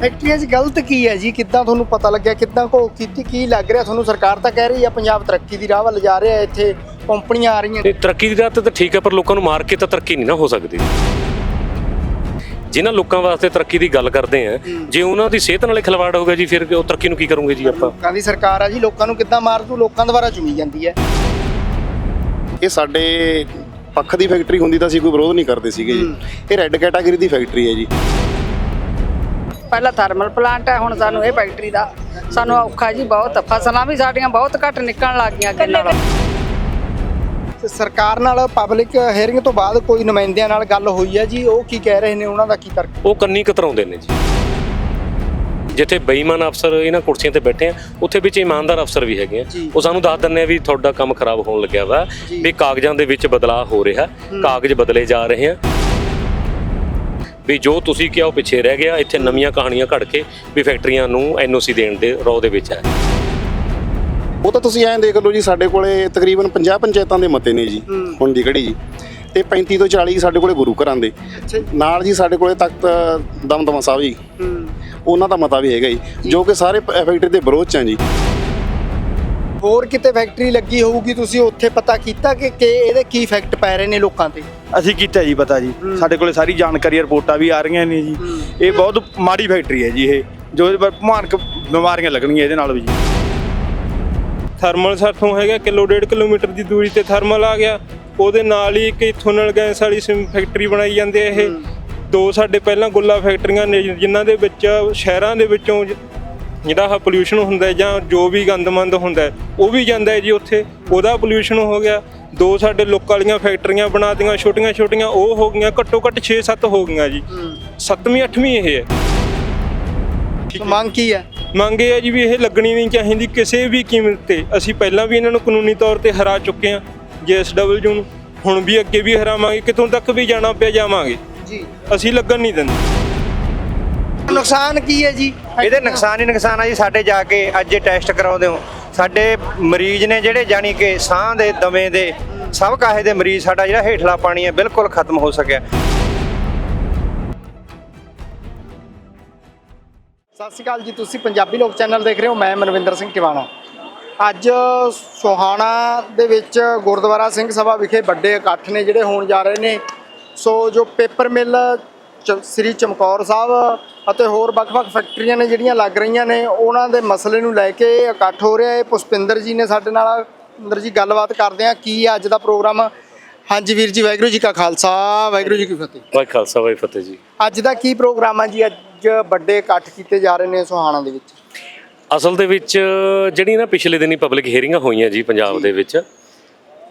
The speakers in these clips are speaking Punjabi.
ਫੈਕਟਰੀਆਂ 'ਚ ਗਲਤ ਕੀ ਹੈ ਜੀ? ਕਿੱਦਾਂ ਤੁਹਾਨੂੰ ਪਤਾ ਲੱਗਿਆ? ਕਿੱਦਾਂ ਕੋ ਕੀਤੀ? ਕੀ ਲੱਗ ਰਿਹਾ? ਤੁਹਾਨੂੰ ਸਰਕਾਰ ਤਾਂ ਕਹਿ ਰਹੀ ਹੈ ਪੰਜਾਬ ਤਰੱਕੀ ਦੀ ਰਾਹ ਵੱਲ ਜਾ ਰਿਹਾ ਹੈ ਇੱਥੇ ਕੰਪਨੀਆਂ ਆ ਰਹੀਆਂ ਨੇ। ਇਹ ਤਰੱਕੀ ਦੀ ਰਾਹ ਤੇ ਤਾਂ ਠੀਕ ਹੈ ਪਰ ਲੋਕਾਂ ਨੂੰ ਮਾਰ ਕੇ ਤਾਂ ਤਰੱਕੀ ਨਹੀਂ ਨਾ ਹੋ ਸਕਦੀ। ਜਿਨ੍ਹਾਂ ਲੋਕਾਂ ਵਾਸਤੇ ਤਰੱਕੀ ਦੀ ਗੱਲ ਕਰਦੇ ਆ ਜੇ ਉਹਨਾਂ ਦੀ ਸਿਹਤ ਨਾਲੇ ਖਿਲਵਾੜ ਹੋਗਾ ਜੀ ਫਿਰ ਉਹ ਤਰੱਕੀ ਨੂੰ ਕੀ ਕਰੂਗੇ ਜੀ ਆਪਾਂ? ਲੋਕਾਂ ਦੀ ਸਰਕਾਰ ਆ ਜੀ ਲੋਕਾਂ ਨੂੰ ਕਿੱਦਾਂ ਮਾਰ ਦੂ? ਲੋਕਾਂ ਦੁਆਰਾ ਚੁਣੀ ਜਾਂਦੀ ਹੈ। ਇਹ ਸਾਡੇ ਪੱਖ ਦੀ ਫੈਕਟਰੀ ਹੁੰਦੀ ਤਾਂ ਅਸੀਂ ਕੋਈ ਵਿਰੋਧ ਨਹੀਂ ਕਰਦੇ ਸੀਗੇ ਜੀ। ਇਹ ਰੈੱਡ ਕੈਟਾਗਰੀ ਦੀ ਫੈਕਟਰੀ ਹੈ ਜੀ। ਪਹਿਲਾਂ ਥਰਮਲ ਪਲਾਂਟ ਹੈ ਹੁਣ ਸਾਨੂੰ ਇਹ ਫੈਕਟਰੀ ਦਾ ਸਾਨੂੰ ਔਖਾ ਜੀ ਬਹੁਤ। ਫਸਲਾਂ ਵੀ ਸਾਡੀਆਂ ਬਹੁਤ ਘੱਟ ਨਿਕਲਣ ਲੱਗ ਗਈਆਂ ਅੱਗੇ ਨਾਲੋਂ। ਤੇ ਸਰਕਾਰ ਨਾਲ ਪਬਲਿਕ ਹੀਅਰਿੰਗ ਤੋਂ ਬਾਅਦ ਕੋਈ ਨੁਮਾਇੰਦਿਆਂ ਨਾਲ ਗੱਲ ਹੋਈ ਹੈ ਜੀ? ਉਹ ਕੀ ਕਹਿ ਰਹੇ ਨੇ? ਉਹਨਾਂ ਦਾ ਕੀ ਤਰਕ? ਉਹ ਕੰਨੀ ਕਤਰਾਉਂਦੇ ਨੇ ਜੀ। ਜਿੱਥੇ ਬੇਈਮਾਨ ਅਫਸਰ ਇਹਨਾਂ ਕੁਰਸੀਆਂ ਤੇ ਬੈਠੇ ਆ ਉੱਥੇ ਵਿੱਚ ਇਮਾਨਦਾਰ ਅਫਸਰ ਵੀ ਹੈਗੇ ਆ। ਉਹ ਸਾਨੂੰ ਦੱਸ ਦਿੰਦੇ ਆ ਵੀ ਤੁਹਾਡਾ ਕੰਮ ਖਰਾਬ ਹੋਣ ਲੱਗਿਆ ਵਾ ਵੀ ਕਾਗਜ਼ਾਂ ਦੇ ਵਿੱਚ ਬਦਲਾਅ ਹੋ ਰਿਹਾ ਕਾਗਜ਼ ਬਦਲੇ ਜਾ ਰਹੇ ਆ। ਵੀ ਜੋ ਤੁਸੀਂ ਕਿਹਾ ਉਹ ਪਿੱਛੇ ਰਹਿ ਗਿਆ ਇੱਥੇ ਨਵੀਆਂ ਕਹਾਣੀਆਂ ਘੜ ਕੇ ਵੀ ਫੈਕਟਰੀਆਂ ਨੂੰ ਐਨਓਸੀ ਦੇਣ ਦੇ ਰੌ ਦੇ ਵਿੱਚ ਹੈ ਉਹ ਤਾਂ ਤੁਸੀਂ ਐਂ ਦੇਖ ਲਓ ਜੀ ਸਾਡੇ ਕੋਲੇ ਤਕਰੀਬਨ 50 ਪੰਚਾਇਤਾਂ ਦੇ ਮਤੇ ਨੇ ਜੀ ਹੁਣ ਦੀ ਘੜੀ ਜੀ। ਤੇ 35 ਤੋਂ 40 ਸਾਡੇ ਕੋਲੇ ਗੁਰੂ ਘਰਾਂ ਦੇ। ਨਾਲ ਜੀ ਸਾਡੇ ਕੋਲੇ ਤਖਤ ਦਮਦਮਾ ਸਾਹਿਬ ਜੀ। ਉਹਨਾਂ ਦਾ ਮਤਾ ਵੀ ਹੈਗਾ ਜੀ ਜੋ ਕਿ ਸਾਰੇ ਫੈਕਟਰੀ ਦੇ ਵਿਰੋਧ ਚ ਆ ਜੀ। ਹੋਰ ਕਿਤੇ ਫੈਕਟਰੀ ਲੱਗੀ ਹੋਊਗੀ ਤੁਸੀਂ ਉੱਥੇ ਪਤਾ ਕੀਤਾ ਕਿ ਕਿ ਇਹਦੇ ਕੀ ਇਫੈਕਟ ਪੈ ਰਹੇ ਨੇ ਲੋਕਾਂ ਤੇ? ਅਸੀਂ ਕੀਤਾ ਜੀ ਪਤਾ ਜੀ। ਸਾਡੇ ਕੋਲੇ ਸਾਰੀ ਜਾਣਕਾਰੀ ਰਿਪੋਰਟਾਂ ਵੀ ਆ ਰਹੀਆਂ ਨੇ ਜੀ। ਇਹ ਬਹੁਤ ਮਾੜੀ ਫੈਕਟਰੀ ਹੈ ਜੀ ਇਹ। ਜੋ ਭਿਆਨਕ ਬਿਮਾਰੀਆਂ ਲੱਗਣਗੀਆਂ ਇਹਦੇ ਨਾਲ ਵੀ ਜੀ। ਥਰਮਲ ਸਾਥੋਂ ਹੈਗਾ ਕਿਲੋ ਡੇਢ ਕਿਲੋਮੀਟਰ ਦੀ ਦੂਰੀ ਤੇ ਥਰਮਲ ਆ ਗਿਆ। ਉਹਦੇ ਨਾਲ ਹੀ ਇੱਕ ਇਥੋਨਲ ਗੈਸ ਵਾਲੀ ਸਿਮ ਫੈਕਟਰੀ ਬਣਾਈ ਜਾਂਦੇ ਆ ਇਹ। ਦੋ ਸਾਡੇ ਪਹਿਲਾਂ ਗੁੱਲਾ ਫੈਕਟਰੀਆਂ ਨੇ ਜਿਨ੍ਹਾਂ ਦੇ ਵਿੱਚ ਸ਼ਹਿਰਾਂ ਦੇ ਵਿੱਚੋਂ ਜਿਹੜਾ ਆਹ ਪੋਲਿਊਸ਼ਨ ਹੁੰਦਾ ਹੈ ਜਾਂ ਜੋ ਵੀ ਗੰਦਮੰਦ ਹੁੰਦਾ ਹੈ, ਉਹ ਵੀ ਜਾਂਦਾ ਹੈ ਜੀ ਉੱਥੇ। ਉਹਦਾ ਪੋਲਿਊਸ਼ਨ ਹੋ ਗਿਆ। ਦੋ ਸਾਡੇ ਲੋਕਾਂ ਵਾਲੀਆਂ ਫੈਕਟਰੀਆਂ ਬਣਾਤੀਆਂ ਛੋਟੀਆਂ ਛੋਟੀਆਂ ਉਹ ਹੋ ਗਈਆਂ ਘੱਟੋ ਘੱਟ 6-7 ਹੋ ਗਈਆਂ ਜੀ। ਸੱਤਵੀਂ ਅੱਠਵੀਂ ਇਹ ਹੈ। ਸੋ ਮੰਗ ਕੀ ਹੈ? ਮੰਗ ਇਹ ਹੈ ਜੀ ਵੀ ਇਹ ਲੱਗਣੀ ਨਹੀਂ ਚਾਹੀਦੀ ਕਿਸੇ ਵੀ ਕੀਮਤ ਤੇ। ਅਸੀਂ ਪਹਿਲਾਂ ਵੀ ਇਹਨਾਂ ਨੂੰ ਕਾਨੂੰਨੀ ਤੌਰ ਤੇ ਹਰਾ ਚੁੱਕੇ ਹਾਂ ਜੀਐਸਡਬਲਯੂ ਨੂੰ। ਹੁਣ ਵੀ ਅੱਗੇ ਵੀ ਹਰਾਵਾਂਗੇ ਕਿਤੋਂ ਤੱਕ ਵੀ ਜਾਣਾ ਪਿਆ ਜਾਵਾਂਗੇ। ਜੀ। ਅਸੀਂ ਲੱਗਣ ਨਹੀਂ ਦਿੰਦੇ। ਨੁਕਸਾਨ ਕੀ ਹੈ ਜੀ? ਇਹਦੇ ਨੁਕਸਾਨ ਹੀ ਨੁਕਸਾਨ ਆ ਜੀ ਸਾਡੇ ਜਾ ਕੇ ਅੱਜ ਟੈਸਟ ਕਰਾਉਂਦੇ ਹੋ। ਸਾਡੇ ਮਰੀਜ਼ ਨੇ ਜਿਹੜੇ ਜਾਨੀ ਕਿ ਸਾਹ ਦੇ ਦਮੇ ਦੇ ਸਭ ਕਾਹੇ ਦੇ ਮਰੀਜ਼ ਸਾਡਾ ਜਿਹੜਾ ਹੇਠਲਾ ਪਾਣੀ ਹੈ ਬਿਲਕੁਲ ਖਤਮ ਹੋ ਸਕਿਆ। ਸਤਿ ਸ਼੍ਰੀ ਅਕਾਲ ਜੀ ਤੁਸੀਂ ਪੰਜਾਬੀ ਲੋਕ ਚੈਨਲ ਦੇਖ ਰਹੇ ਹੋ ਮੈਂ ਮਨਵਿੰਦਰ ਸਿੰਘ ਟਿਵਾਣਾ। ਅੱਜ ਸੋਹਾਣਾ ਦੇ ਵਿੱਚ ਗੁਰਦੁਆਰਾ ਸਿੰਘ ਸਭਾ ਵਿਖੇ ਵੱਡੇ ਇਕੱਠ ਨੇ ਜਿਹੜੇ ਹੋਣ ਜਾ ਰਹੇ ਨੇ। ਸੋ ਜੋ ਪੇਪਰ ਮਿਲ ਸ੍ਰੀ ਚਮਕੌਰ ਸਾਹਿਬ ਅਤੇ ਹੋਰ ਵੱਖ-ਵੱਖ ਫੈਕਟਰੀਆਂ ਨੇ ਜਿਹੜੀਆਂ ਲੱਗ ਰਹੀਆਂ ਨੇ ਉਹਨਾਂ ਦੇ ਮਸਲੇ ਨੂੰ ਲੈ ਕੇ ਇਕੱਠ ਹੋ ਰਿਹਾ ਹੈ। ਪੁਸ਼ਪਿੰਦਰ ਜੀ ਨੇ ਸਾਡੇ ਨਾਲ ਪੁਸ਼ਪਿੰਦਰ ਜੀ ਗੱਲਬਾਤ ਕਰਦੇ ਆ ਕੀ ਹੈ ਅੱਜ ਦਾ ਪ੍ਰੋਗਰਾਮ? ਹਾਂਜੀ ਵੀਰ ਜੀ ਵਾਹਿਗੁਰੂ ਜੀ ਕਾ ਖਾਲਸਾ ਵਾਹਿਗੁਰੂ ਜੀ ਕੀ ਫਤਿਹ। ਵਾਹਿ ਖਾਲਸਾ ਵਾਹਿ ਫਤਿਹ ਜੀ। ਅੱਜ ਦਾ ਕੀ ਪ੍ਰੋਗਰਾਮ ਹੈ ਜੀ? ਅੱਜ ਵੱਡੇ ਇਕੱਠ ਕੀਤੇ ਜਾ ਰਹੇ ਨੇ ਸੁਹਾਣਾ ਦੇ ਵਿੱਚ। ਅਸਲ ਦੇ ਵਿੱਚ ਜਿਹੜੀ ਨਾ ਪਿਛਲੇ ਦਿਨੀ ਪਬਲਿਕ ਹੀਅਰਿੰਗਾਂ ਹੋਈਆਂ ਜੀ ਪੰਜਾਬ ਦੇ ਵਿੱਚ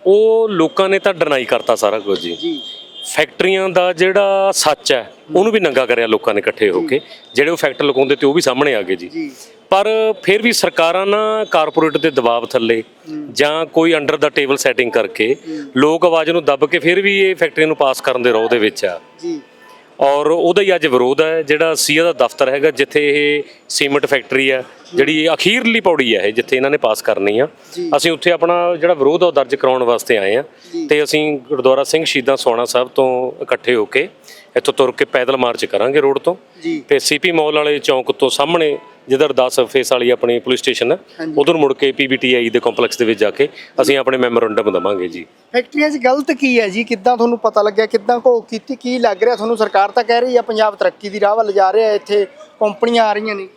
ਉਹ ਲੋਕਾਂ ਨੇ ਤਾਂ ਡਿਨਾਈ ਕਰਤਾ ਸਾਰਾ ਕੁਝ ਜੀ। ਜੀ। ਫੈਕਟਰੀਆਂ ਦਾ ਜਿਹੜਾ ਸੱਚ ਹੈ ਉਹਨੂੰ ਵੀ ਨੰਗਾ ਕਰਿਆ ਲੋਕਾਂ ਨੇ ਇਕੱਠੇ ਹੋ ਕੇ। ਜਿਹੜੇ ਉਹ ਫੈਕਟਰ ਲਗਾਉਂਦੇ ਤੇ ਉਹ ਵੀ ਸਾਹਮਣੇ ਆ ਗਏ ਜੀ। ਪਰ ਫਿਰ ਵੀ ਸਰਕਾਰਾਂ ਨਾ ਕਾਰਪੋਰੇਟ ਦੇ ਦਬਾਅ ਥੱਲੇ ਜਾਂ ਕੋਈ ਅੰਡਰ ਦਾ ਟੇਬਲ ਸੈਟਿੰਗ ਕਰਕੇ ਲੋਕ ਆਵਾਜ਼ ਨੂੰ ਦੱਬ ਕੇ ਫਿਰ ਵੀ ਇਹ ਫੈਕਟਰੀਆਂ ਨੂੰ ਪਾਸ ਕਰਨ ਦੇ ਰੋਹ ਦੇ ਵਿੱਚ ਆ। ਜੀ। ਔਰ ਉਹਦਾ ਹੀ ਅੱਜ ਵਿਰੋਧ ਹੈ ਜਿਹੜਾ ਸੀਆ ਦਾ ਦਫ਼ਤਰ ਹੈਗਾ ਜਿੱਥੇ ਇਹ ਸੀਮੈਂਟ ਫੈਕਟਰੀ ਹੈ ਜਿਹੜੀ ਅਖੀਰਲੀ ਪੌੜੀ ਹੈ ਇਹ ਜਿੱਥੇ ਇਹਨਾਂ ਨੇ ਪਾਸ ਕਰਨੀ ਆ। ਅਸੀਂ ਉੱਥੇ ਆਪਣਾ ਜਿਹੜਾ ਵਿਰੋਧ ਉਹ ਦਰਜ ਕਰਾਉਣ ਵਾਸਤੇ ਆਏ ਆ। ਤੇ ਅਸੀਂ ਗੁਰਦੁਆਰਾ ਸਿੰਘ ਸ਼ਹੀਦਾਂ ਸੋਣਾ ਸਾਹਿਬ ਤੋਂ ਇਕੱਠੇ ਹੋ ਕੇ ਇੱਥੋਂ ਤੁਰ ਕੇ ਪੈਦਲ ਮਾਰਚ ਕਰਾਂਗੇ ਰੋਡ ਤੋਂ। ਤੇ ਸੀਪੀ ਮਾਲ ਵਾਲੇ ਚੌਂਕ ਤੋਂ ਸਾਹਮਣੇ ਜਿੱਧਰ 10 ਫੇਸ ਵਾਲੀ ਆਪਣੀ ਪੁਲਿਸ ਸਟੇਸ਼ਨ ਹੈ ਉਧਰ ਮੁੜ ਕੇ ਪੀਬੀਟੀਆਈ ਦੇ ਕੰਪਲੈਕਸ ਦੇ ਵਿੱਚ ਜਾ ਕੇ ਅਸੀਂ ਆਪਣੇ ਮੈਮੋਰੰਡਮ ਦਵਾਂਗੇ ਜੀ। ਫੈਕਟਰੀਆਂ 'ਚ ਗਲਤ ਕੀ ਹੈ ਜੀ? ਕਿੱਦਾਂ ਤੁਹਾਨੂੰ ਪਤਾ ਲੱਗਿਆ? ਕਿੱਦਾਂ ਕੋ ਕੀਤੀ? ਕੀ ਲੱਗ ਰਿਹਾ? ਤੁਹਾਨੂੰ ਸਰਕਾਰ ਤਾਂ ਕਹਿ ਰਹੀ ਹੈ ਪੰਜਾਬ ਤਰੱਕੀ ਦੀ ਰਾਹ ਵੱਲ ਜਾ ਰਿਹਾ ਇੱਥੇ ਕੰਪਨੀਆਂ ਆ ਰਹੀਆਂ ਨੇ।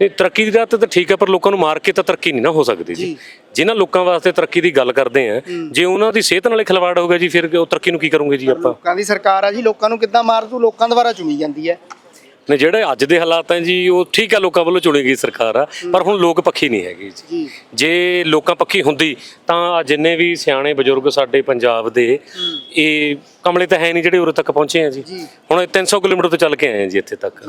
ਇਹ ਤਰੱਕੀ ਦੀ ਤੇ ਤਾਂ ਠੀਕ ਹੈ ਪਰ ਲੋਕਾਂ ਨੂੰ ਮਾਰ ਕੇ ਤਾਂ ਤਰੱਕੀ ਨਹੀਂ ਨਾ ਹੋ ਸਕਦੀ ਜੀ। ਜਿਨ੍ਹਾਂ ਲੋਕਾਂ ਵਾਸਤੇ ਤਰੱਕੀ ਦੀ ਗੱਲ ਕਰਦੇ ਆ ਜੇ ਉਹਨਾਂ ਦੀ ਸਿਹਤ ਨਾਲੇ ਖਿਲਵਾੜ ਹੋਗਾ ਜੀ ਫਿਰ ਉਹ ਤਰੱਕੀ ਨੂੰ ਕੀ ਕਰੂਗੇ ਜੀ ਆਪਾਂ? ਲੋਕਾਂ ਦੀ ਸਰਕਾਰ ਆ ਜੀ ਲੋਕਾਂ ਨੂੰ ਕਿੱਦਾਂ ਮਾਰ ਦੂ? ਲੋਕਾਂ ਦੁਆਰਾ ਚੁਣੀ ਜਾਂਦੀ ਹੈ। ਨੇ ਜਿਹੜੇ ਅੱਜ ਦੇ ਹਾਲਾਤ ਹੈ ਜੀ ਉਹ ਠੀਕ ਹੈ ਲੋਕਾਂ ਵੱਲੋਂ ਚੁਣੀ ਗਈ ਸਰਕਾਰ ਆ ਪਰ ਹੁਣ ਲੋਕ ਪੱਖੀ ਨਹੀਂ ਹੈਗੇ ਜੀ। ਜੇ। ਲੋਕਾਂ ਪੱਖੀ ਹੁੰਦੀ ਤਾਂ ਜਿੰਨੇ ਵੀ ਸਿਆਣੇ ਬਜ਼ੁਰਗ ਸਾਡੇ ਪੰਜਾਬ ਦੇ ਇਹ ਕਮਲੇ ਤਾਂ ਹੈ ਨਹੀਂ ਜਿਹੜੇ ਉਰੇ ਤੱਕ ਪਹੁੰਚੇ ਆ ਜੀ। ਹੁਣ ਇਹ 300 ਕਿਲੋਮੀਟਰ ਤੋਂ ਚੱਲ ਕੇ ਆਏ ਆ ਜੀ ਇੱਥੇ ਤੱਕ।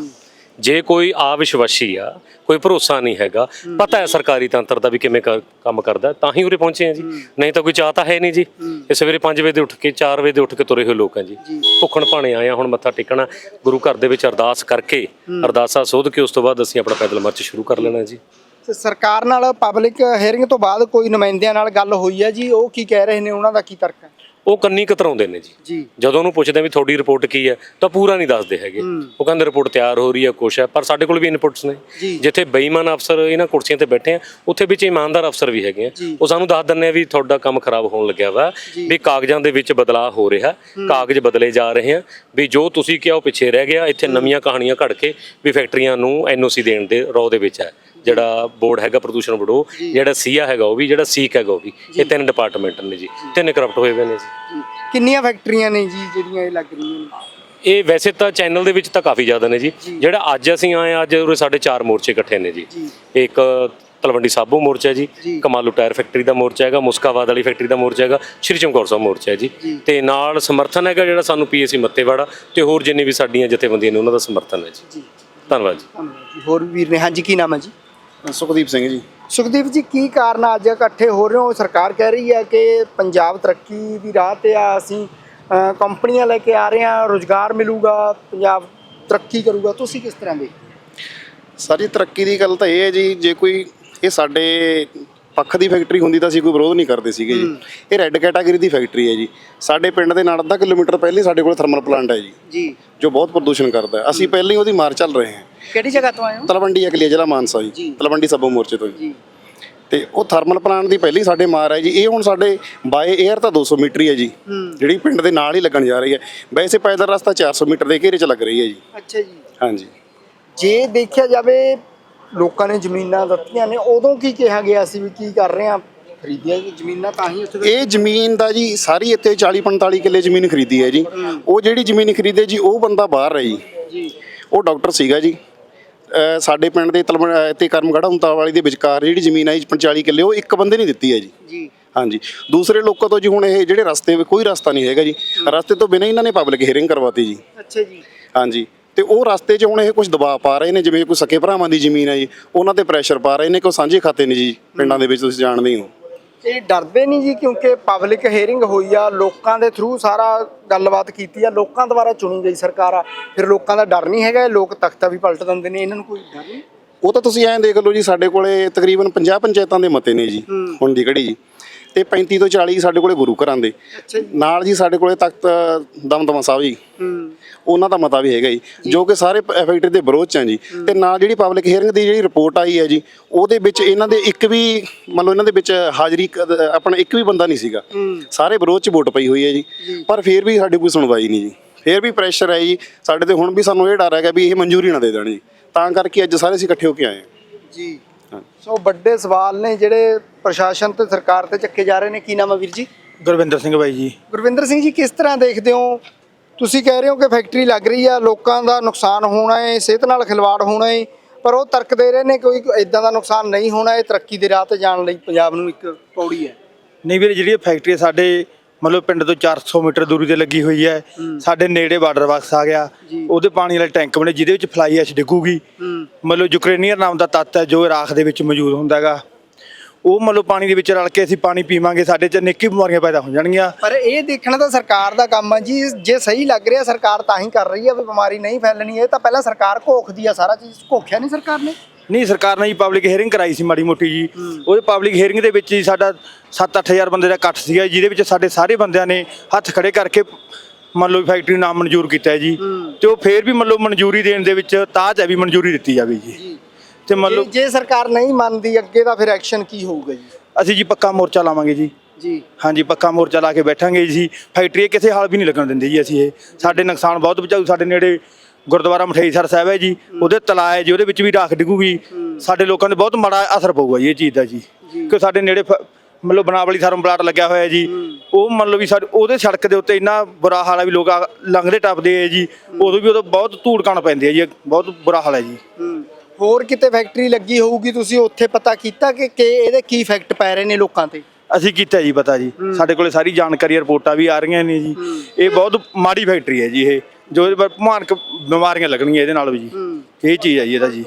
ਜੇ ਕੋਈ ਆਵਿਸ਼ਵਾਸੀ ਆ ਕੋਈ ਭਰੋਸਾ ਨਹੀਂ ਹੈਗਾ ਪਤਾ ਹੈ ਸਰਕਾਰੀ ਤੰਤਰ ਦਾ ਵੀ ਕਿਵੇਂ ਕ- ਕੰਮ ਕਰਦਾ ਤਾਂ ਹੀ ਉਰੇ ਪਹੁੰਚੇ ਆ ਜੀ। ਨਹੀਂ ਤਾਂ ਕੋਈ ਚਾਹ ਤਾਂ ਹੈ ਨਹੀਂ ਜੀ। ਇਹ ਸਵੇਰੇ 5 ਵਜੇ ਦੇ ਉੱਠ ਕੇ 4 ਵਜੇ ਦੇ ਉੱਠ ਕੇ ਤੁਰੇ ਹੋਏ ਲੋਕ ਆ ਜੀ। ਭੁੱਖਣ ਭਾਣੇ ਆਏ ਆ ਹੁਣ ਮੱਥਾ ਟੇਕਣਾ ਗੁਰੂ ਘਰ ਦੇ ਵਿੱਚ ਅਰਦਾਸ ਕਰਕੇ ਅਰਦਾਸਾ ਸੋਧ ਕੇ ਉਸ ਤੋਂ ਬਾਅਦ ਅਸੀਂ ਆਪਣਾ ਪੈਦਲ ਮਾਰਚ ਸ਼ੁਰੂ ਕਰ ਲੈਣਾ ਜੀ। ਤੇ ਸਰਕਾਰ ਨਾਲ ਪਬਲਿਕ ਹੀਅਰਿੰਗ ਤੋਂ ਬਾਅਦ ਕੋਈ ਨੁਮਾਇੰਦਿਆਂ ਨਾਲ ਗੱਲ ਹੋਈ ਹੈ ਜੀ? ਉਹ ਕੀ ਕਹਿ ਰਹੇ ਨੇ? ਉਹਨਾਂ ਦਾ ਕੀ ਤਰਕ ਹੈ? ਉਹ ਕੰਨੀ ਕਤਰਾਉਂਦੇ ਨੇ ਜੀ। ਜਦੋਂ ਉਹਨੂੰ ਪੁੱਛਦੇ ਵੀ ਤੁਹਾਡੀ ਰਿਪੋਰਟ ਕੀ ਹੈ ਤਾਂ ਪੂਰਾ ਨਹੀਂ ਦੱਸਦੇ ਹੈਗੇ। ਉਹ ਕਹਿੰਦੇ ਰਿਪੋਰਟ ਤਿਆਰ ਹੋ ਰਹੀ ਹੈ ਕੁਛ ਹੈ ਪਰ ਸਾਡੇ ਕੋਲ ਵੀ ਇਨਪੁਟਸ ਨੇ। ਜਿੱਥੇ ਬੇਈਮਾਨ ਅਫਸਰ ਇਹਨਾਂ ਕੁਰਸੀਆਂ ਤੇ ਬੈਠੇ ਆ ਉੱਥੇ ਵਿੱਚ ਇਮਾਨਦਾਰ ਅਫਸਰ ਵੀ ਹੈਗੇ ਆ। ਉਹ ਸਾਨੂੰ ਦੱਸ ਦਿੰਦੇ ਆ ਵੀ ਤੁਹਾਡਾ ਕੰਮ ਖਰਾਬ ਹੋਣ ਲੱਗਿਆ ਵਾ ਵੀ ਕਾਗਜ਼ਾਂ ਦੇ ਵਿੱਚ ਬਦਲਾਅ ਹੋ ਰਿਹਾ ਕਾਗਜ਼ ਬਦਲੇ ਜਾ ਰਹੇ ਆ ਵੀ ਜੋ ਤੁਸੀਂ ਕਿਹਾ ਉਹ ਪਿੱਛੇ ਰਹਿ ਗਿਆ ਇੱਥੇ ਨਵੀਆਂ ਕਹਾਣੀਆਂ ਘੜ ਕੇ ਵੀ ਫੈਕਟਰੀਆਂ ਨੂੰ ਐਨਓਸੀ ਦੇਣ ਦੇ ਰੌ ਦੇ ਵਿੱਚ ਹੈ। ਜਿਹੜਾ ਬੋਰਡ ਹੈਗਾ ਪ੍ਰਦੂਸ਼ਣ ਬੋਰਡ ਉਹ ਜਿਹੜਾ ਸੀਆ ਹੈਗਾ ਉਹ ਵੀ ਜਿਹੜਾ ਸੀਕ ਹੈਗਾ ਉਹ ਵੀ। ਇਹ ਤਿੰਨ ਡਿਪਾਰਟਮੈਂਟ ਨੇ ਜੀ। ਤਿੰਨ ਕਰਪਟ ਹੋਏ ਹੋਏ ਨੇ ਜੀ। ਕਿੰਨੀਆਂ ਫੈਕਟਰੀਆਂ ਨੇ ਜੀ ਜਿਹੜੀਆਂ ਇਹ ਲੱਗ ਰਹੀਆਂ ਨੇ? ਇਹ ਵੈਸੇ ਤਾਂ ਚੈਨਲ ਦੇ ਵਿੱਚ ਤਾਂ ਕਾਫੀ ਜ਼ਿਆਦਾ ਨੇ ਜੀ। ਜਿਹੜਾ ਅੱਜ ਅਸੀਂ ਆਏ ਹਾਂ, ਅੱਜ ਉਰੇ ਸਾਡੇ ਚਾਰ ਮੋਰਚੇ ਇਕੱਠੇ ਨੇ ਜੀ। ਇੱਕ ਤਲਵੰਡੀ ਸਾਬੋ ਮੋਰਚਾ ਜੀ ਕਮਾਲੂ ਟਾਇਰ ਫੈਕਟਰੀ ਦਾ ਮੋਰਚਾ ਹੈਗਾ ਮੁਸਕਾਬਾਦ ਵਾਲੀ ਫੈਕਟਰੀ ਦਾ ਮੋਰਚਾ ਹੈਗਾ ਸ਼੍ਰੀ ਚਮਕੌਰ ਸਾਹਿਬ ਮੋਰਚਾ ਹੈ ਜੀ। ਤੇ ਨਾਲ ਸਮਰਥਨ ਹੈਗਾ ਜਿਹੜਾ ਸਾਨੂੰ ਪੀਏਸੀ ਮੱਤੇਵਾੜਾ ਤੇ ਹੋਰ ਜਿੰਨੇ ਵੀ ਸਾਡੀਆਂ ਜਥੇਬੰਦੀਆਂ ਨੇ ਉਹਨਾਂ ਦਾ ਸਮਰਥਨ ਹੈ ਜੀ। ਧੰਨਵਾਦ ਜੀ। ਹੋਰ ਵੀਰ ਨੇ ਹਾਂਜੀ ਕੀ ਨਾਮ ਹੈ ਜੀ? ਸੁਖਦੀਪ ਸਿੰਘ ਜੀ। ਸੁਖਦੀਪ ਜੀ ਕੀ ਕਾਰਨ ਆ? ਅੱਜ ਇਕੱਠੇ ਹੋ ਰਹੇ ਹੋ ਸਰਕਾਰ ਕਹਿ ਰਹੀ ਹੈ ਕਿ ਪੰਜਾਬ ਤਰੱਕੀ ਦੀ ਰਾਹ ਤੇ ਆ ਅਸੀਂ ਕੰਪਨੀਆਂ ਲੈ ਕੇ ਆ ਰਹੇ ਹਾਂ ਰੋਜ਼ਗਾਰ ਮਿਲੂਗਾ ਪੰਜਾਬ ਤਰੱਕੀ ਕਰੂਗਾ। ਤੁਸੀਂ ਕਿਸ ਤਰ੍ਹਾਂ ਦੇ ਸਾਰੀ ਤਰੱਕੀ ਦੀ ਗੱਲ ਤਾਂ ਇਹ ਹੈ ਜੀ ਜੇ ਕੋਈ ਇਹ ਸਾਡੇ ਪੱਖ ਦੀ ਫੈਕਟਰੀ ਹੁੰਦੀ ਤਾਂ ਅਸੀਂ ਕੋਈ ਵਿਰੋਧ ਨਹੀਂ ਕਰਦੇ ਸੀਗੇ ਜੀ। ਇਹ ਰੈੱਡ ਕੈਟਾਗਰੀ ਦੀ ਫੈਕਟਰੀ ਹੈ ਜੀ। ਸਾਡੇ ਪਿੰਡ ਦੇ ਨਾਲ ਅੱਧਾ ਕਿਲੋਮੀਟਰ ਪਹਿਲੇ ਸਾਡੇ ਕੋਲ ਥਰਮਲ ਪਲਾਂਟ ਹੈ ਜੀ। ਜੀ। ਜੋ ਬਹੁਤ ਪ੍ਰਦੂਸ਼ਣ ਕਰਦਾ ਅਸੀਂ ਪਹਿਲਾਂ ਹੀ ਉਹਦੀ ਮਾਰ ਚੱਲ ਰਹੇ ਹਾਂ। ਕਿਹੜੀ ਜਗ੍ਹਾ ਤੋਂ ਆਏ ਹੋ? ਤਲਵੰਡੀ ਅਕਲੀਆ ਜ਼ਿਲ੍ਹਾ ਮਾਨਸਾ ਜੀ ਤਲਵੰਡੀ ਸੱਬੋ ਮੋਰਚੇ ਤੋਂ ਜੀ। ਤੇ ਉਹ ਥਰਮਲ ਪਲਾਂਟ ਦੀ ਪਹਿਲੀ ਸਾਡੇ ਮਾਰ ਹੈ ਜੀ ਇਹ ਹੁਣ ਸਾਡੇ ਬਾਏ 에ਅਰ ਤਾਂ 200 ਮੀਟਰ ਹੀ ਹੈ ਜੀ। ਜਿਹੜੀ ਪਿੰਡ ਦੇ ਨਾਲ ਹੀ ਲੱਗਣ ਜਾ ਰਹੀ ਹੈ। ਵੈਸੇ ਪੈਦਲ ਰਸਤਾ 400 ਮੀਟਰ ਦੇ ਘੇਰੇ 'ਚ ਲੱਗ ਰਹੀ ਹੈ ਜੀ। ਅੱਛਾ ਜੀ। ਹਾਂਜੀ। ਜੇ ਦੇਖਿਆ ਜਾਵੇ ਲੋਕਾਂ ਨੇ ਜ਼ਮੀਨਾਂ ਦਿੱਤੀਆਂ ਨੇ ਉਦੋਂ ਕੀ ਕਿਹਾ ਗਿਆ ਸੀ ਵੀ ਕੀ ਕਰ ਰਹੇ ਆ? ਖਰੀਦੀਆਂ ਜੀ ਜ਼ਮੀਨਾਂ ਤਾਂ ਹੀ ਉੱਥੇ ਇਹ ਜ਼ਮੀਨ ਦਾ ਜੀ ਸਾਰੀ ਇੱਥੇ 40 45 ਕਿੱਲੇ ਜ਼ਮੀਨ ਖਰੀਦੀ ਹੈ ਜੀ। ਉਹ ਜਿਹੜੀ ਜ਼ਮੀਨ ਖਰੀਦੇ ਜੀ ਉਹ ਬੰਦਾ ਬਾਹਰ ਹੈ ਜੀ। ਉਹ ਡਾਕਟਰ ਸੀਗਾ ਜੀ। ਸਾਡੇ ਪਿੰਡ ਦੇ ਅਹ ਤੇ ਕਰਮਗੜਾ ਹੁੰਤਾ ਵਾਲੀ ਦੇ ਵਿਚਕਾਰ ਜਿਹੜੀ ਜ਼ਮੀਨ ਆਈ 45 ਕਿੱਲੇ ਉਹ ਇੱਕ ਬੰਦੇ ਨੇ ਦਿੱਤੀ ਹੈ ਜੀ। ਜੀ। ਹਾਂਜੀ। ਦੂਸਰੇ ਲੋਕਾਂ ਤੋਂ ਜੀ ਹੁਣ ਇਹ ਜਿਹੜੇ ਰਸਤੇ ਕੋਈ ਰਸਤਾ ਨਹੀਂ ਹੈਗਾ ਜੀ। ਰਸਤੇ ਤੋਂ ਬਿਨਾਂ ਇਹਨਾਂ ਨੇ ਪਬਲਿਕ ਹੀਅਰਿੰਗ ਕਰਵਾਤੀ ਜੀ। ਅੱਛਾ ਜੀ। ਹਾਂਜੀ। ਤੇ ਉਹ ਰਸਤੇ 'ਚ ਹੁਣ ਇਹ ਕੁਝ ਦਬਾਅ ਪਾ ਰਹੇ ਨੇ ਜਿਵੇਂ ਕੋਈ ਸਕੇ ਭਰਾਵਾਂ ਦੀ ਜ਼ਮੀਨ ਹੈ ਜੀ ਉਹਨਾਂ ਤੇ ਪ੍ਰੈਸ਼ਰ ਪਾ ਰਹੇ ਨੇ ਕਿ ਉਹ ਸਾਂਝੇ ਖਾਤੇ ਨੇ ਜੀ ਪਿੰਡਾਂ ਦੇ ਵਿੱਚ ਤੁਸੀਂ ਜਾਣਦੇ ਹੀ ਹੋ। ਇਹ ਡਰਦੇ ਨਹੀਂ ਜੀ ਕਿਉਂਕਿ ਪਬਲਿਕ ਹੇਅਰਿੰਗ ਹੋਈ ਆ, ਲੋਕਾਂ ਦੇ ਥਰੂ ਸਾਰਾ ਗੱਲਬਾਤ ਕੀਤੀ ਆ, ਲੋਕਾਂ ਦੁਆਰਾ ਚੁਣੀ ਗਈ ਸਰਕਾਰ ਆ। ਫਿਰ ਲੋਕਾਂ ਦਾ ਡਰ ਨਹੀਂ ਹੈਗਾ, ਇਹ ਲੋਕ ਤਖਤਾ ਵੀ ਪਲਟ ਦਿੰਦੇ ਨੇ, ਇਹਨਾਂ ਨੂੰ ਕੋਈ ਡਰ ਨਹੀਂ? ਉਹ ਤਾਂ ਤੁਸੀਂ ਐਂ ਦੇਖ ਲਓ ਜੀ ਸਾਡੇ ਕੋਲੇ ਤਕਰੀਬਨ 50 ਪੰਚਾਇਤਾਂ ਦੇ ਮਤੇ ਨੇ ਜੀ ਹੁਣ ਦੀ ਘੜੀ ਜੀ। ਤੇ 35 ਤੋਂ 40 ਸਾਡੇ ਕੋਲੇ ਗੁਰੂ ਘਰਾਂ ਦੇ। ਨਾਲ ਜੀ ਸਾਡੇ ਕੋਲੇ ਤਖਤ ਦਮਦਮਾ ਸਾਹਿਬ ਜੀ। ਉਹਨਾਂ ਦਾ ਮਤਾ ਵੀ ਹੈਗਾ ਜੀ ਜੋ। ਕਿ ਸਾਰੇ ਫੈਕਟਰੀ ਦੇ ਵਿਰੋਧ ਚ ਆ ਜੀ। ਤੇ ਨਾਲ ਜਿਹੜੀ ਪਬਲਿਕ ਹੀਅਰਿੰਗ ਦੀ ਜਿਹੜੀ ਰਿਪੋਰਟ ਆਈ ਹੈ ਜੀ ਉਹਦੇ ਵਿੱਚ ਇਹਨਾਂ ਦੇ ਇੱਕ ਵੀ ਮੰਨ ਲਓ ਇਹਨਾਂ ਦੇ ਵਿੱਚ ਹਾਜ਼ਰੀ ਆਪਣਾ ਇੱਕ ਵੀ ਬੰਦਾ ਨਹੀਂ ਸੀਗਾ। ਸਾਰੇ ਵਿਰੋਧ ਚ ਵੋਟ ਪਈ ਹੋਈ ਹੈ ਜੀ। ਪਰ ਫਿਰ ਵੀ ਸਾਡੀ ਕੋਈ ਸੁਣਵਾਈ ਨਹੀਂ ਜੀ। ਫਿਰ ਵੀ ਪ੍ਰੈਸ਼ਰ ਹੈ ਜੀ। ਸਾਡੇ ਤੇ ਹੁਣ ਵੀ ਸਾਨੂੰ ਇਹ ਡਰ ਹੈਗਾ ਵੀ ਇਹ ਮਨਜ਼ੂਰੀ ਨਾ ਦੇ ਦੇਣ ਜੀ। ਤਾਂ ਕਰਕੇ ਅੱਜ ਸਾਰੇ ਅਸੀਂ ਇਕੱਠੇ ਹੋ ਕੇ ਆਏ ਹਾਂ। ਜੀ। ਸੋ ਵੱਡੇ ਸਵਾਲ ਨੇ ਜਿਹੜੇ ਪ੍ਰਸ਼ਾਸਨ ਤੇ ਸਰਕਾਰ ਤੇ ਚੱਕੇ ਜਾ ਰਹੇ ਨੇ। ਕੀ ਨਾਮ ਹੈ ਵੀਰ ਜੀ? ਗੁਰਵਿੰਦਰ ਸਿੰਘ ਬਾਈ ਜੀ। ਗੁਰਵਿੰਦਰ ਸਿੰਘ ਜੀ ਕਿਸ ਤਰ੍ਹਾਂ ਦੇਖਦੇ ਹੋ? ਤੁਸੀਂ ਕਹਿ ਰਹੇ ਹੋ ਕਿ ਫੈਕਟਰੀ ਲੱਗ ਰਹੀ ਆ ਲੋਕਾਂ ਦਾ ਨੁਕਸਾਨ ਹੋਣਾ ਹੈ ਸਿਹਤ ਨਾਲ ਖਿਲਵਾੜ ਹੋਣਾ ਹੈ ਪਰ ਉਹ ਤਰਕ ਦੇ ਰਹੇ ਨੇ ਕੋਈ ਇਦਾਂ ਦਾ ਨੁਕਸਾਨ ਨਹੀਂ ਹੋਣਾ ਇਹ ਤਰੱਕੀ ਦੇ ਰਾਹ ਤੇ ਜਾਣ ਲਈ ਪੰਜਾਬ ਨੂੰ ਇੱਕ ਪੌੜੀ ਹੈ। ਨਹੀਂ ਵੀਰੇ ਜਿਹੜੀ ਇਹ ਫੈਕਟਰੀ ਸਾਡੇ ਮਤਲਬ ਪਿੰਡ ਤੋਂ 400 ਮੀਟਰ ਦੂਰੀ ਤੇ ਲੱਗੀ ਹੋਈ ਹੈ। ਸਾਡੇ ਨੇੜੇ ਬਾਰਡਰ ਬਾਕਸ ਆ ਗਿਆ। ਉਹਦੇ ਪਾਣੀ ਵਾਲੇ ਟੈਂਕ ਬਣੇ ਜਿਹਦੇ ਵਿੱਚ ਫਲਾਈ ਐਸ਼ ਡਿੱਗੂਗੀ। ਮਤਲਬ ਯੂਕਰੇਨੀਅਨ ਨਾਮ ਦਾ ਤੱਤ ਹੈ ਜੋ ਇਰਾਕ ਦੇ ਵਿੱਚ ਮੌਜੂਦ ਹੁੰਦਾ ਹੈਗਾ। ਉਹ ਮਤਲਬ ਪਾਣੀ ਦੇ ਵਿੱਚ ਰਲ ਕੇ ਅਸੀਂ ਪਾਣੀ ਪੀਵਾਂਗੇ ਸਾਡੇ 'ਚ ਨਿੱਕੀ ਬਿਮਾਰੀਆਂ ਪੈਦਾ ਹੋ ਜਾਣਗੀਆਂ। ਪਰ ਇਹ ਦੇਖਣਾ ਤਾਂ ਸਰਕਾਰ ਦਾ ਕੰਮ ਆ ਜੀ ਜੇ ਸਹੀ ਲੱਗ ਰਿਹਾ ਸਰਕਾਰ ਤਾਂ ਹੀ ਕਰ ਰਹੀ ਆ ਵੀ ਬਿਮਾਰੀ ਨਹੀਂ ਫੈਲਣੀ ਇਹ ਤਾਂ ਪਹਿਲਾਂ ਸਰਕਾਰ ਘੋਖਦੀ ਆ ਸਾਰਾ ਚੀਜ਼ ਘੋਖਿਆ ਨਹੀਂ ਸਰਕਾਰ ਨੇ। ਨਹੀਂ ਸਰਕਾਰ ਨੇ ਜੀ ਪਬਲਿਕ ਹੀਅਰਿੰਗ ਕਰਾਈ ਸੀ ਮਾੜੀ ਮੋਟੀ ਜੀ। ਉਹਦੇ ਪਬਲਿਕ ਹੀਅਰਿੰਗ ਦੇ ਵਿੱਚ ਹੀ ਸਾਡਾ 7-8000 ਬੰਦੇ ਦਾ ਇਕੱਠ ਸੀਗਾ ਜਿਹਦੇ ਵਿੱਚ ਸਾਡੇ ਸਾਰੇ ਬੰਦਿਆਂ ਨੇ ਹੱਥ ਖੜੇ ਕਰਕੇ ਮੰਨ ਲਓ ਫੈਕਟਰੀ ਨਾਮ ਮਨਜ਼ੂਰ ਕੀਤਾ ਹੈ ਜੀ। ਤੇ ਉਹ ਫੇਰ ਵੀ ਮੰਨ ਲਓ ਮਨਜ਼ੂਰੀ ਦੇਣ ਦੇ ਵਿੱਚ ਤਾਜ ਹੈ ਵੀ ਮਨਜ਼ੂਰੀ ਦਿੱਤੀ ਜਾਵੇ ਜੀ। ਤੇ ਮੰਨ ਲਓ ਜੇ- ਜੇ ਸਰਕਾਰ ਨਹੀਂ ਮੰਨਦੀ ਅੱਗੇ ਤਾਂ ਫਿਰ ਐਕਸ਼ਨ ਕੀ ਹੋਊਗਾ ਜੀ? ਅਸੀਂ ਜੀ ਪੱਕਾ ਮੋਰਚਾ ਲਾਵਾਂਗੇ ਜੀ। ਜੀ। ਹਾਂਜੀ ਪੱਕਾ ਮੋਰਚਾ ਲਾ ਕੇ ਬੈਠਾਂਗੇ ਜੀ। ਫੈਕਟਰੀ ਕਿਸੇ ਹਾਲ ਵੀ ਨਹੀਂ ਲੱਗਣ ਦਿੰਦੇ ਜੀ ਅਸੀਂ ਇਹ। ਸਾਡੇ ਨੁਕਸਾਨ ਬਹੁਤ ਬਚਾਊ ਸਾਡੇ ਨੇੜੇ ਗੁਰਦੁਆਰਾ ਮਠਾਈਸਰ ਸਾਹਿਬ ਹੈ ਜੀ ਉਹਦੇ ਤਲਾ ਹੈ ਜੀ ਉਹਦੇ ਵਿੱਚ ਵੀ ਰਾਖ ਡਿੱਗੂਗੀ। ਸਾਡੇ ਲੋਕਾਂ ਦੇ ਬਹੁਤ ਮਾੜਾ ਅਸਰ ਪਊਗਾ ਜੀ ਇਹ ਚੀਜ਼ ਦਾ ਜੀ। ਕਿ ਸਾਡੇ ਨੇੜੇ ਮਤਲਬ ਬਨਾਵਲੀ ਥਰਮ ਪਲਾਟ ਲੱਗਿਆ ਹੋਇਆ ਜੀ। ਉਹ ਮੰਨ ਲਓ ਵੀ ਸਾਡੇ ਉਹਦੇ ਸੜਕ ਦੇ ਉੱਤੇ ਇੰਨਾ ਬੁਰਾ ਹਾਲ ਹੈ ਵੀ ਲੋਕ ਲੰਘਦੇ ਟੱਪਦੇ ਆ ਜੀ। ਉਦੋਂ ਵੀ ਉਦੋਂ ਬਹੁਤ ਧੂੜ ਕਣ ਪੈਂਦੇ ਆ ਜੀ ਬਹੁਤ ਬੁਰਾ ਹਾਲ ਹੈ ਜੀ। ਹੋਰ ਕਿਤੇ ਫੈਕਟਰੀ ਲੱਗੀ ਹੋਊਗੀ ਤੁਸੀਂ ਉੱਥੇ ਪਤਾ ਕੀਤਾ ਕਿ ਕਿ ਇਹਦੇ ਕੀ ਇਫੈਕਟ ਪੈ ਰਹੇ ਨੇ ਲੋਕਾਂ ਤੇ? ਅਸੀਂ ਕੀਤਾ ਜੀ ਪਤਾ ਜੀ। ਸਾਡੇ ਕੋਲੇ ਸਾਰੀ ਜਾਣਕਾਰੀ ਰਿਪੋਰਟਾਂ ਵੀ ਆ ਰਹੀਆਂ ਨੇ ਜੀ। ਇਹ ਬਹੁਤ ਮਾੜੀ ਫੈਕਟਰੀ ਹੈ ਜੀ ਇਹ। ਜੋ ਭਿਆਨਕ ਬਿਮਾਰੀਆਂ ਲੱਗਣਗੀਆਂ ਇਹਦੇ ਨਾਲ ਵੀ ਜੀ। ਇਹ ਚੀਜ਼ ਹੈ ਜੀ ਇਹਦਾ ਜੀ।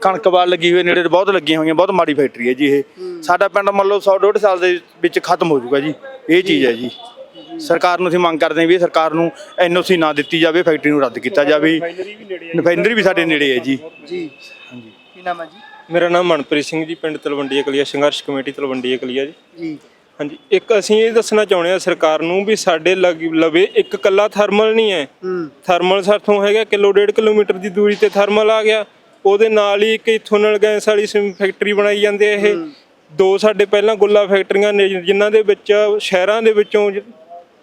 ਕਣਕ ਬਾਲ ਲੱਗੀ ਹੋਈ ਨੇੜੇ ਬਹੁਤ ਲੱਗੀਆਂ ਹੋਈਆਂ ਬਹੁਤ ਮਾੜੀ ਫੈਕਟਰੀ ਹੈ ਜੀ ਇਹ। ਸਾਡਾ ਪਿੰਡ ਮੰਨ ਲਓ 100 150 ਸਾਲ ਦੇ ਵਿੱਚ ਖਤਮ ਹੋ ਜਾਊਗਾ ਜੀ। ਇਹ ਚੀਜ਼ ਹੈ ਜੀ। ਸਰਕਾਰ ਨੂੰ ਅਸੀਂ ਮੰਗ ਕਰਦੇ ਹਾਂ ਵੀ ਸਰਕਾਰ ਨੂੰ ਐਨਓਸੀ ਨਾ ਦਿੱਤੀ ਜਾਵੇ ਫੈਕਟਰੀ ਨੂੰ ਰੱਦ ਕੀਤਾ ਜਾਵੇ। ਰਿਫਾਈਨਰੀ ਵੀ ਸਾਡੇ ਨੇੜੇ ਹੈ ਜੀ। ਜੀ। ਕੀ ਨਾਮ ਹੈ ਜੀ? ਮੇਰਾ ਨਾਮ ਮਨਪ੍ਰੀਤ ਸਿੰਘ ਜੀ ਪਿੰਡ ਤਲਵੰਡੀ ਅਕਲੀਆ ਸੰਘਰਸ਼ ਕਮੇਟੀ ਤਲਵੰਡੀ ਅਕਲੀਆ ਜੀ। ਜੀ। ਹਾਂਜੀ ਇੱਕ ਅਸੀਂ ਇਹ ਦੱਸਣਾ ਚਾਹੁੰਦੇ ਆ ਸਰਕਾਰ ਨੂੰ ਵੀ ਸਾਡੇ ਲਗ- ਲਵੇ ਇੱਕ ਕੱਲਾ ਥਰਮਲ ਨਹੀਂ ਹੈ। ਥਰਮਲ ਸਾਥੋਂ ਹੈਗਾ ਕਿਲੋ ਡੇਢ ਕਿਲੋਮੀਟਰ ਦੀ ਦੂਰੀ ਤੇ ਥਰਮਲ ਆ ਗਿਆ। ਉਹਦੇ ਨਾਲ ਹੀ ਇੱਕ ਇਥੋਨਲ ਗੈਸ ਵਾਲੀ ਸਿਮ ਫੈਕਟਰੀ ਬਣਾਈ ਜਾਂਦੇ ਆ ਇਹ। ਦੋ ਸਾਡੇ ਪਹਿਲਾਂ ਗੁੱਲਾ ਫੈਕਟਰੀਆਂ ਨੇ ਜਿਨ੍ਹਾਂ ਦੇ ਵਿੱਚ ਸ਼ਹਿਰਾਂ ਦੇ ਵਿੱਚੋਂ ਜ-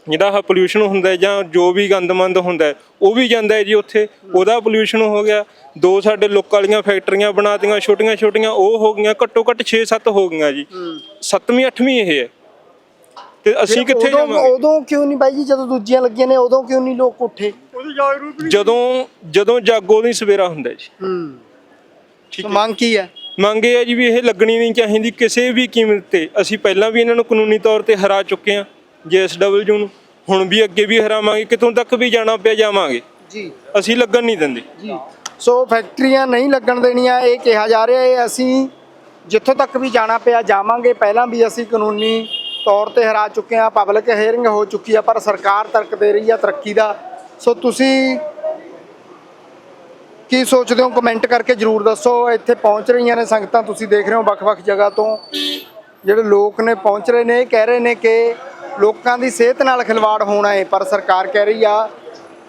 ਜਿਹੜਾ ਆਹ ਪੋਲਿਊਸ਼ਨ ਹੁੰਦਾ ਹੈ ਜਾਂ ਜੋ ਵੀ ਗੰਦਮੰਦ ਹੁੰਦਾ ਹੈ ਉਹ ਵੀ ਜਾਂਦਾ ਹੈ ਜੀ ਉੱਥੇ। ਉਹਦਾ ਪੋਲਿਊਸ਼ਨ ਹੋ ਗਿਆ। ਦੋ ਸਾਡੇ ਲੋਕਾਂ ਵਾਲੀਆਂ ਫੈਕਟਰੀਆਂ ਬਣਾਤੀਆਂ ਛੋਟੀਆਂ ਛੋਟੀਆਂ ਉਹ ਹੋ ਗਈਆਂ ਘੱਟੋ ਘੱਟ 6-7 ਹੋ ਗਈਆਂ ਜੀ। ਸੱਤਵੀਂ ਅੱਠਵੀਂ ਇਹ ਹੈ। ਤੇ ਅਸੀਂ ਕਿੱਥੇ ਉਦੋਂ ਜਾਵਾਂਗੇ? ਉਦੋਂ ਕਿਉਂ ਨਹੀਂ ਬਾਈ ਜੀ? ਜਦੋਂ ਦੂਜੀਆਂ ਲੱਗੀਆਂ ਨੇ ਉਦੋਂ ਕਿਉਂ ਨਹੀਂ ਲੋਕ ਉੱਠੇ? ਜਦੋਂ ਜਦੋਂ ਜਾਗੋ ਦੀ ਸਵੇਰਾ ਹੁੰਦਾ ਹੈ ਜੀ। ਹੂੰ। ਸੋ ਮੰਗ ਕੀ ਹੈ? ਮੰਗ ਇਹ ਹੈ ਜੀ ਵੀ ਇਹ ਲੱਗਣੀ ਨਹੀਂ ਚਾਹੀਦੀ ਕਿਸੇ ਵੀ ਕੀਮਤ ਤੇ। ਅਸੀਂ ਪਹਿਲਾਂ ਵੀ ਇਹਨਾਂ ਨੂੰ ਕਾਨੂੰਨੀ ਤੌਰ ਤੇ ਹਰਾ ਚੁੱਕੇ ਹਾਂ ਜੀਐਸਡਬਲਯੂ ਨੂੰ। ਹੁਣ ਵੀ ਅੱਗੇ ਵੀ ਹਰਾਵਾਂਗੇ ਕਿਤੋਂ ਤੱਕ ਵੀ ਜਾਣਾ ਪਿਆ ਜਾਵਾਂਗੇ। ਜੀ। ਅਸੀਂ ਲੱਗਣ ਨਹੀਂ ਦਿੰਦੇ। ਜੀ। ਸੋ ਫੈਕਟਰੀਆਂ ਨਹੀਂ ਲੱਗਣ ਦੇਣੀਆਂ ਇਹ ਕਿਹਾ ਜਾ ਰਿਹਾ ਹੈ ਅਸੀਂ ਜਿੱਥੋਂ ਤੱਕ ਵੀ ਜਾਣਾ ਪਿਆ ਜਾਵਾਂਗੇ। ਪਹਿਲਾਂ ਵੀ ਅਸੀਂ ਕਾਨੂੰਨੀ ਤੌਰ ਤੇ ਹਰਾ ਚੁੱਕੇ ਹਾਂ ਪਬਲਿਕ ਹੀਅਰਿੰਗ ਹੋ ਚੁੱਕੀ ਆ ਪਰ ਸਰਕਾਰ ਤਰਕ ਦੇ ਰਹੀ ਆ ਤਰੱਕੀ ਦਾ। ਸੋ ਤੁਸੀਂ ਕੀ ਸੋਚਦੇ ਹੋ? ਕਮੈਂਟ ਕਰਕੇ ਜਰੂਰ ਦੱਸੋ। ਇੱਥੇ ਪਹੁੰਚ ਰਹੀਆਂ ਨੇ ਸੰਗਤਾਂ ਤੁਸੀਂ ਦੇਖ ਰਹੇ ਹੋ ਵੱਖ-ਵੱਖ ਜਗ੍ਹਾ ਤੋਂ। ਜਿਹੜੇ ਲੋਕ ਨੇ ਪਹੁੰਚ ਰਹੇ ਨੇ ਕਹਿ ਰਹੇ ਨੇ ਕਿ ਲੋਕਾਂ ਦੀ ਸਿਹਤ ਨਾਲ ਖਿਲਵਾੜ ਹੋਣਾ ਹੈ ਪਰ ਸਰਕਾਰ ਕਹਿ ਰਹੀ ਆ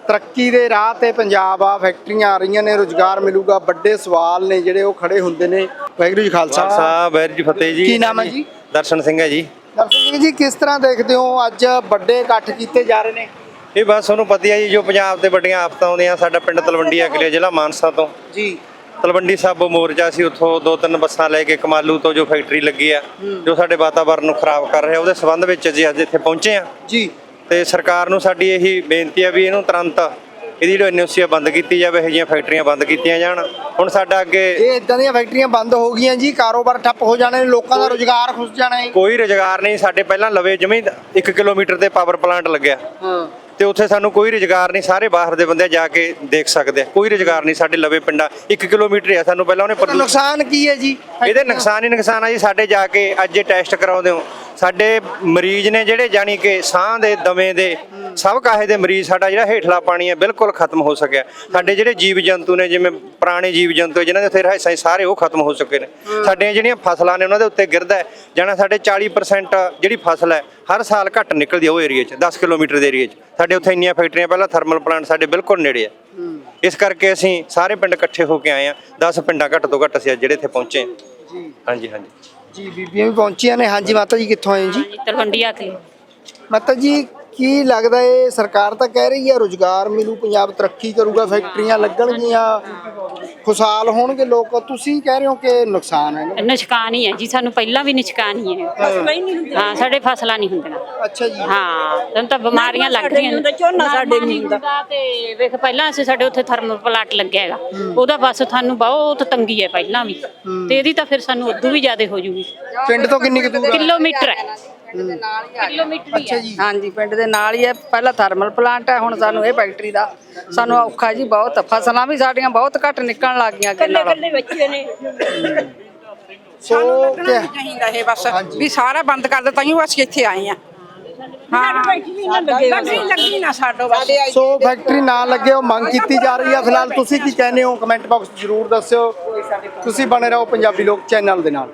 ਤਰੱਕੀ ਦੇ ਰਾਹ ਤੇ ਪੰਜਾਬ ਆ ਫੈਕਟਰੀਆਂ ਆ ਰਹੀਆਂ ਨੇ ਰੋਜ਼ਗਾਰ ਮਿਲੂਗਾ ਵੱਡੇ ਸਵਾਲ ਨੇ ਜਿਹੜੇ ਉਹ ਖੜੇ ਹੁੰਦੇ ਨੇ। ਵਾਹਿਗੁਰੂ ਜੀ ਖਾਲਸਾ। ਸਾਹਿਬ ਵੈਰ ਜੀ ਫਤਿਹ ਜੀ। ਕੀ ਨਾਮ ਹੈ ਜੀ? ਦਰਸ਼ਨ ਸਿੰਘ ਹੈ ਜੀ। ਦਰਸ਼ਨ ਸਿੰਘ ਜੀ ਕਿਸ ਤਰ੍ਹਾਂ ਦੇਖਦੇ ਹੋ ਅੱਜ ਵੱਡੇ ਇਕੱਠ ਕੀਤੇ ਜਾ ਰਹੇ ਨੇ? ਇਹ ਬਸ ਤੁਹਾਨੂੰ ਪਤਾ ਹੀ ਜੀ ਜੋ ਪੰਜਾਬ ਤੇ ਵੱਡੀਆਂ ਆਫਤਾਂ ਆਉਂਦੀਆਂ ਸਾਡਾ ਪਿੰਡ ਤਲਵੰਡੀ ਆ ਕਿਲੇ ਜ਼ਿਲ੍ਹਾ ਮਾਨਸਾ ਤੋਂ। ਜੀ। ਤਲਵੰਡੀ ਸਾਬੋ ਮੋਰਚਾ ਸੀ ਉੱਥੋਂ ਦੋ ਤਿੰਨ ਬੱਸਾਂ ਲੈ ਕੇ ਕਮਾਲੂ ਤੋਂ ਜੋ ਫੈਕਟਰੀ ਲੱਗੀ ਆ ਜੋ ਸਾਡੇ ਵਾਤਾਵਰਣ ਨੂੰ ਖਰਾਬ ਕਰ ਰਿਹਾ ਉਹਦੇ ਸਬੰਧ ਵਿੱਚ ਜੀ ਅੱਜ ਇੱਥੇ ਪਹੁੰਚੇ ਆ। ਜੀ। ਤੇ ਸਰਕਾਰ ਨੂੰ ਸਾਡੀ ਇਹੀ ਬੇਨਤੀ ਆ ਵੀ ਇਹਨੂੰ ਤੁਰੰਤ ਇਹਦੀ ਜਿਹੜੀ ਐਨਓਸੀ ਆ ਬੰਦ ਕੀਤੀ ਜਾਵੇ ਇਹੋ ਜਿਹੀਆਂ ਫੈਕਟਰੀਆਂ ਬੰਦ ਕੀਤੀਆਂ ਜਾਣ। ਹੁਣ ਸਾਡਾ ਅੱਗੇ ਇਹ ਇਦਾਂ ਦੀਆਂ ਫੈਕਟਰੀਆਂ ਬੰਦ ਹੋ ਗਈਆਂ ਜੀ ਕਾਰੋਬਾਰ ਠੱਪ ਹੋ ਜਾਣੇ ਨੇ ਲੋਕਾਂ ਦਾ ਰੋਜ਼ਗਾਰ ਖੁੱਸ ਜਾਣਾ ਹੈ ਕੋਈ ਰੁਜ਼ਗਾਰ ਨਹੀਂ ਸਾਡੇ ਪਹਿਲਾਂ ਲਵੇ ਜਮੀ 1 ਕਿਲੋਮੀਟਰ ਤੇ ਪਾਵਰ ਪਲਾਂਟ ਲੱਗਿਆ। ਹਾਂ। ਤੇ ਉੱਥੇ ਸਾਨੂੰ ਕੋਈ ਰੁਜ਼ਗਾਰ ਨਹੀਂ ਸਾਰੇ ਬਾਹਰ ਦੇ ਬੰਦੇ ਜਾ ਕੇ ਦੇਖ ਸਕਦੇ ਆ। ਕੋਈ ਰੁਜ਼ਗਾਰ ਨਹੀਂ ਸਾਡੇ ਲਵੇ ਪਿੰਡਾਂ 1 ਕਿਲੋਮੀਟਰ ਆ ਸਾਨੂੰ ਪਹਿਲਾਂ ਉਹਨੇ ਨੁਕਸਾਨ ਕੀ ਹੈ ਜੀ? ਇਹਦੇ ਨੁਕਸਾਨ ਹੀ ਨੁਕਸਾਨ ਆ ਜੀ ਸਾਡੇ ਜਾ ਕੇ ਅੱਜ ਟੈਸਟ ਕਰਾਉਂਦੇ ਹੋ। ਸਾਡੇ ਮਰੀਜ਼ ਨੇ ਜਿਹੜੇ ਜਾਣੀ ਕਿ ਸਾਹ ਦੇ ਦਮੇ ਦੇ ਸਭ ਕਾਹੇ ਦੇ ਮਰੀਜ਼ ਸਾਡਾ ਜਿਹੜਾ ਹੇਠਲਾ ਪਾਣੀ ਹੈ ਬਿਲਕੁਲ ਖਤਮ ਹੋ ਸਕਿਆ। ਸਾਡੇ ਜਿਹੜੇ ਜੀਵ ਜੰਤੂ ਨੇ ਜਿਵੇਂ ਪੁਰਾਣੇ ਜੀਵ ਜੰਤੂ ਜਿਨ੍ਹਾਂ ਦੇ ਉੱਥੇ ਰਹਿਸਾਂ ਸਾਰੇ ਉਹ ਖਤਮ ਹੋ ਚੁੱਕੇ ਨੇ। ਸਾਡੀਆਂ ਜਿਹੜੀਆਂ ਫਸਲਾਂ ਨੇ ਉਹਨਾਂ ਦੇ ਉੱਤੇ ਗਿਰਦਾ ਹੈ ਜਾਣਾ ਸਾਡੇ 40% ਜਿਹੜੀ ਫਸਲ ਹੈ ਹਰ ਸਾਲ ਘੱਟ ਨਿਕਲਦੀ ਹੈ ਉਹ ਏਰੀਆ 'ਚ 10 ਕਿਲੋਮੀਟਰ ਦੇ ਏਰੀਆ 'ਚ। ਸਾਡੇ ਉੱਥੇ ਇੰਨੀਆਂ ਫੈਕਟਰੀਆਂ ਪਹਿਲਾਂ ਥਰਮਲ ਪਲਾਂਟ ਸਾਡੇ ਬਿਲਕੁਲ ਨੇੜੇ ਆ ਇਸ ਕਰਕੇ ਅਸੀਂ ਸਾਰੇ ਪਿੰਡ ਇਕੱਠੇ ਹੋ ਕੇ ਆਏ ਆ 10 ਪਿੰਡਾਂ ਘੱਟ ਤੋਂ ਘੱਟ ਅਸੀਂ ਜਿਹੜੇ ਇੱਥੇ ਪਹੁੰਚੇ ਹਾਂ। ਜੀ। ਹਾਂਜੀ ਹਾਂਜੀ। ਜੀ ਬੀਬੀਆਂ ਵੀ ਪਹੁੰਚੀਆਂ ਨੇ। ਹਾਂਜੀ ਮਾਤਾ ਜੀ ਕਿੱਥੋਂ ਆਏ ਹੋ ਜੀ? ਤਲਵੰਡੀਆ ਤੇ ਮਾਤਾ ਜੀ ਕੀ ਲੱਗਦਾ ਏ ਸਰਕਾਰ ਤਾਂ ਕਹਿ ਰਹੀ ਹੈ ਰੋਜ਼ਗਾਰ ਮਿਲੂ ਪੰਜਾਬ ਤਰੱਕੀ ਕਰੂਗਾ ਫੈਕਟਰੀਆਂ ਲੱਗਣਗੀਆਂ ਖੁਸ਼ਹਾਲ ਹੋਣਗੇ ਲੋਕ। ਤੁਸੀਂ ਕਹਿ ਰਹੇ ਹੋ ਕਿ ਨੁਕਸਾਨ ਹੈ ਨਿਸ਼ਕਾਨ ਹੀ ਹੈ ਜੀ ਸਾਨੂੰ ਪਹਿਲਾਂ ਵੀ ਨਿਸ਼ਕਾਨ ਹੀ ਹੈ। ਹਾਂ। ਸਾਡੇ ਫਸਲਾਂ ਨਹੀਂ ਹੁੰਦੀਆਂ। ਅੱਛਾ ਜੀ। ਹਾਂ ਸਾਨੂੰ ਤਾਂ ਬਿਮਾਰੀਆਂ ਲੱਗਦੀਆਂ ਨੇ। ਝੋਨਾ ਸਾਡੇ ਨਹੀਂ ਹੁੰਦਾ। ਤੇ ਵੇਖ ਪਹਿਲਾਂ ਅਸੀਂ ਸਾਡੇ ਉੱਥੇ ਥਰਮਲ ਪਲਾਂਟ ਲੱਗਿਆ ਹੈਗਾ। ਉਹਦਾ ਬਸ ਤੁਹਾਨੂੰ ਬਹੁਤ ਤੰਗੀ ਹੈ ਪਹਿਲਾਂ ਵੀ। ਤੇ ਇਹਦੀ ਤਾਂ ਫਿਰ ਸਾਨੂੰ ਉਦੋਂ ਵੀ ਜ਼ਿਆਦਾ ਹੋ ਜੂਗੀ। ਪਿੰਡ ਤੋਂ ਕਿੰਨੀ ਕੁ ਦੂਰ? ਕਿਲੋਮੀਟਰ ਹੈ। ਕਿਲੋਮੀਟਰ ਹੀ ਹੈ ਹਾਂਜੀ ਪਿੰਡ ਦੇ ਨਾਲ ਹੀ ਹੈ ਪਹਿਲਾਂ ਥਰਮਲ ਪਲਾਂਟ ਹੈ ਹੁਣ ਸਾਨੂੰ ਇਹ ਫੈਕਟਰੀ ਦਾ। ਸਾਨੂੰ ਔਖਾ ਜੀ ਬਹੁਤ। ਫਸਲਾਂ ਵੀ ਸਾਡੀਆਂ ਬਹੁਤ ਘੱਟ ਨਿਕਲਣ ਲੱਗ ਗਈਆਂ ਅੱਗੇ ਨਾਲੋਂ ਸੋ ਕਿ ਚਾਹੀਦਾ ਇਹ ਬਸ ਵੀ ਸਾਰਾ ਬੰਦ ਕਰ ਦਿੱਤਾ ਤਾਂ ਅਸੀਂ ਇੱਥੇ ਆਏ ਆ ਹਾਂ। ਲੱਗੀ ਲੱਗੀ ਨਾ ਸਾਡੋ ਬਸ। ਸੋ ਫੈਕਟਰੀ ਨਾ ਲੱਗੇ ਉਹ ਮੰਗ ਕੀਤੀ ਜਾ ਰਹੀ ਹੈ ਫਿਲਹਾਲ ਤੁਸੀਂ ਕੀ ਕਹਿੰਦੇ ਹੋ? ਕਮੈਂਟ ਬਾਕਸ ਜ਼ਰੂਰ ਦੱਸਿਓ। ਤੁਸੀਂ ਬਣੇ ਰਹੋ ਪੰਜਾਬੀ ਲੋਕ ਚੈਨਲ ਦੇ ਨਾਲ।